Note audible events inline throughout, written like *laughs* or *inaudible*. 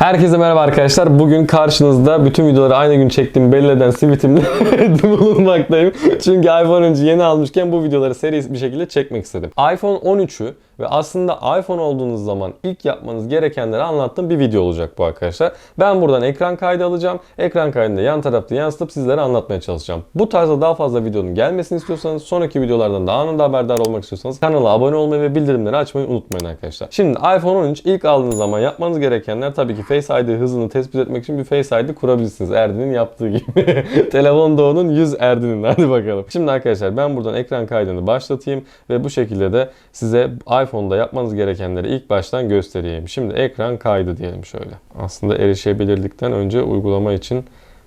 Herkese merhaba arkadaşlar. Bugün karşınızda bütün videoları aynı gün çektiğim belli eden sivitimle *laughs* bulunmaktayım. Çünkü iPhone 13'ü yeni almışken bu videoları seri bir şekilde çekmek istedim. iPhone 13'ü ve aslında iPhone olduğunuz zaman ilk yapmanız gerekenleri anlattığım bir video olacak bu arkadaşlar. Ben buradan ekran kaydı alacağım. Ekran kaydını yan tarafta yansıtıp sizlere anlatmaya çalışacağım. Bu tarzda daha fazla videonun gelmesini istiyorsanız, sonraki videolardan daha anında haberdar olmak istiyorsanız kanala abone olmayı ve bildirimleri açmayı unutmayın arkadaşlar. Şimdi iPhone 13 ilk aldığınız zaman yapmanız gerekenler tabii ki Face ID hızını tespit etmek için bir Face ID kurabilirsiniz. Erdin'in yaptığı gibi. *laughs* Telefon doğunun 100 Erdin'in. Hadi bakalım. Şimdi arkadaşlar ben buradan ekran kaydını başlatayım ve bu şekilde de size iPhone'da yapmanız gerekenleri ilk baştan göstereyim. Şimdi ekran kaydı diyelim şöyle. Aslında erişebilirlikten önce uygulama için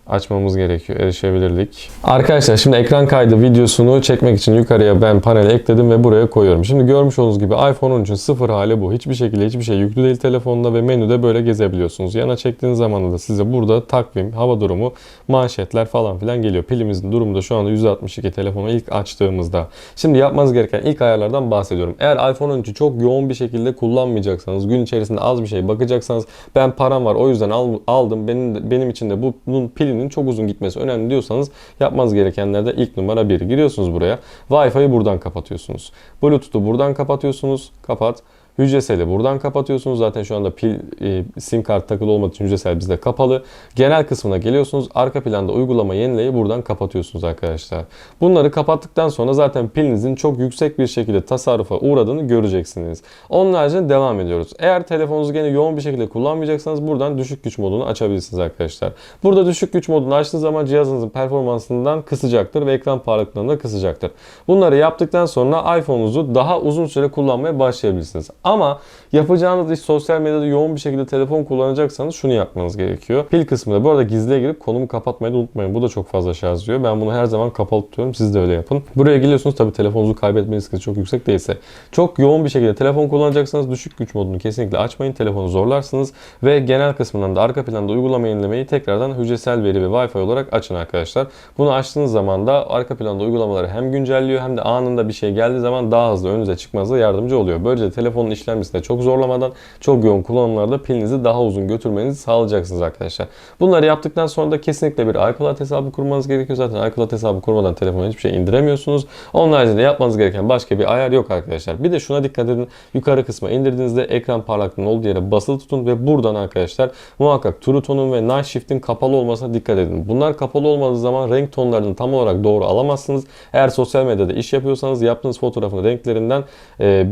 açmamız gerekiyor. Erişebilirlik. Arkadaşlar şimdi ekran kaydı videosunu çekmek için yukarıya ben paneli ekledim ve buraya koyuyorum. Şimdi görmüş olduğunuz gibi iPhone 13'ün sıfır hali bu. Hiçbir şekilde hiçbir şey yüklü değil telefonda ve menüde böyle gezebiliyorsunuz. Yana çektiğiniz zaman da size burada takvim, hava durumu, manşetler falan filan geliyor. Pilimizin durumu da şu anda %62 telefonu ilk açtığımızda. Şimdi yapmanız gereken ilk ayarlardan bahsediyorum. Eğer iPhone 13'ü çok yoğun bir şekilde kullanmayacaksanız, gün içerisinde az bir şey bakacaksanız ben param var o yüzden al- aldım. Benim benim için de bu bunun pilinin çok uzun gitmesi önemli diyorsanız yapmanız gerekenlerde ilk numara 1. Giriyorsunuz buraya. Wi-Fi'yi buradan kapatıyorsunuz. Bluetooth'u buradan kapatıyorsunuz. Kapat. Hücreseli buradan kapatıyorsunuz. Zaten şu anda pil e, sim kart takılı olmadığı için hücresel bizde kapalı. Genel kısmına geliyorsunuz. Arka planda uygulama yenileyi buradan kapatıyorsunuz arkadaşlar. Bunları kapattıktan sonra zaten pilinizin çok yüksek bir şekilde tasarrufa uğradığını göreceksiniz. Onun haricinde devam ediyoruz. Eğer telefonunuzu gene yoğun bir şekilde kullanmayacaksanız buradan düşük güç modunu açabilirsiniz arkadaşlar. Burada düşük güç modunu açtığınız zaman cihazınızın performansından kısacaktır ve ekran parlaklığını da kısacaktır. Bunları yaptıktan sonra iPhone'unuzu daha uzun süre kullanmaya başlayabilirsiniz. Ama yapacağınız iş sosyal medyada yoğun bir şekilde telefon kullanacaksanız şunu yapmanız gerekiyor. Pil kısmında bu arada gizliye girip konumu kapatmayı da unutmayın. Bu da çok fazla şarj diyor. Ben bunu her zaman kapalı tutuyorum. Siz de öyle yapın. Buraya geliyorsunuz tabii telefonunuzu kaybetme riski çok yüksek değilse. Çok yoğun bir şekilde telefon kullanacaksanız düşük güç modunu kesinlikle açmayın. Telefonu zorlarsınız ve genel kısmından da arka planda uygulama yenilemeyi tekrardan hücresel veri ve Wi-Fi olarak açın arkadaşlar. Bunu açtığınız zaman da arka planda uygulamaları hem güncelliyor hem de anında bir şey geldiği zaman daha hızlı önünüze çıkmanıza yardımcı oluyor. Böylece telefonun işlemcisinde çok zorlamadan çok yoğun kullanımlarda pilinizi daha uzun götürmenizi sağlayacaksınız arkadaşlar. Bunları yaptıktan sonra da kesinlikle bir iCloud hesabı kurmanız gerekiyor. Zaten iCloud hesabı kurmadan telefona hiçbir şey indiremiyorsunuz. Onun haricinde yapmanız gereken başka bir ayar yok arkadaşlar. Bir de şuna dikkat edin. Yukarı kısma indirdiğinizde ekran parlaklığının olduğu yere basılı tutun ve buradan arkadaşlar muhakkak True Tone'un ve Night Shift'in kapalı olmasına dikkat edin. Bunlar kapalı olmadığı zaman renk tonlarını tam olarak doğru alamazsınız. Eğer sosyal medyada iş yapıyorsanız yaptığınız fotoğrafın renklerinden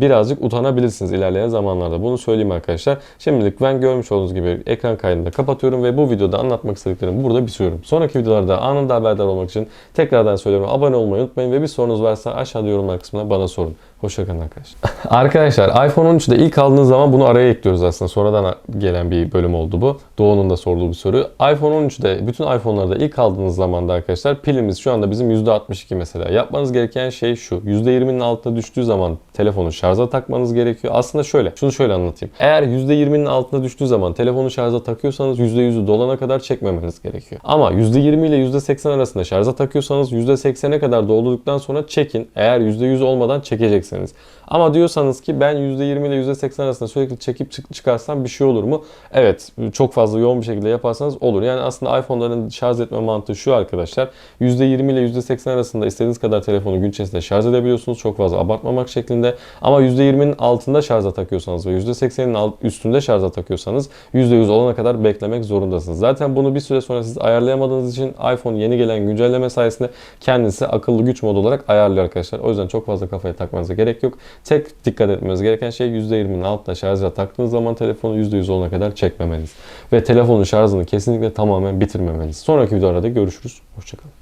birazcık utanabilirsiniz ilerleyen zamanlarda. Bunu söyleyeyim arkadaşlar. Şimdilik ben görmüş olduğunuz gibi ekran kaydını da kapatıyorum ve bu videoda anlatmak istediklerimi burada bitiriyorum. Sonraki videolarda anında haberdar olmak için tekrardan söylüyorum. Abone olmayı unutmayın ve bir sorunuz varsa aşağıda yorumlar kısmına bana sorun. Hoşçakalın arkadaşlar. *laughs* arkadaşlar iPhone 13'ü de ilk aldığınız zaman bunu araya ekliyoruz aslında. Sonradan gelen bir bölüm oldu bu. Doğu'nun da sorduğu bir soru. iPhone 13'de bütün iPhone'larda ilk aldığınız zaman da arkadaşlar pilimiz şu anda bizim %62 mesela. Yapmanız gereken şey şu. %20'nin altına düştüğü zaman telefonu şarja takmanız gerekiyor. Aslında şöyle. Şunu şöyle anlatayım. Eğer %20'nin altına düştüğü zaman telefonu şarja takıyorsanız %100'ü dolana kadar çekmemeniz gerekiyor. Ama %20 ile %80 arasında şarja takıyorsanız %80'e kadar doldurduktan sonra çekin. Eğer %100 olmadan çekeceksiniz. Ama diyorsanız ki ben %20 ile %80 arasında sürekli çekip çık- çıkarsam bir şey olur mu? Evet çok fazla yoğun bir şekilde yaparsanız olur. Yani aslında iPhone'ların şarj etme mantığı şu arkadaşlar. %20 ile %80 arasında istediğiniz kadar telefonu gün içerisinde şarj edebiliyorsunuz. Çok fazla abartmamak şeklinde. Ama %20'nin altında şarja takıyorsanız ve %80'in alt- üstünde şarja takıyorsanız %100 olana kadar beklemek zorundasınız. Zaten bunu bir süre sonra siz ayarlayamadığınız için iPhone yeni gelen güncelleme sayesinde kendisi akıllı güç modu olarak ayarlıyor arkadaşlar. O yüzden çok fazla kafaya takmanıza gerek yok. Tek dikkat etmeniz gereken şey %20'nin altında şarja taktığınız zaman telefonu %100 olana kadar çekmemeniz. Ve telefonun şarjını kesinlikle tamamen bitirmemeniz. Sonraki videolarda görüşürüz. Hoşçakalın.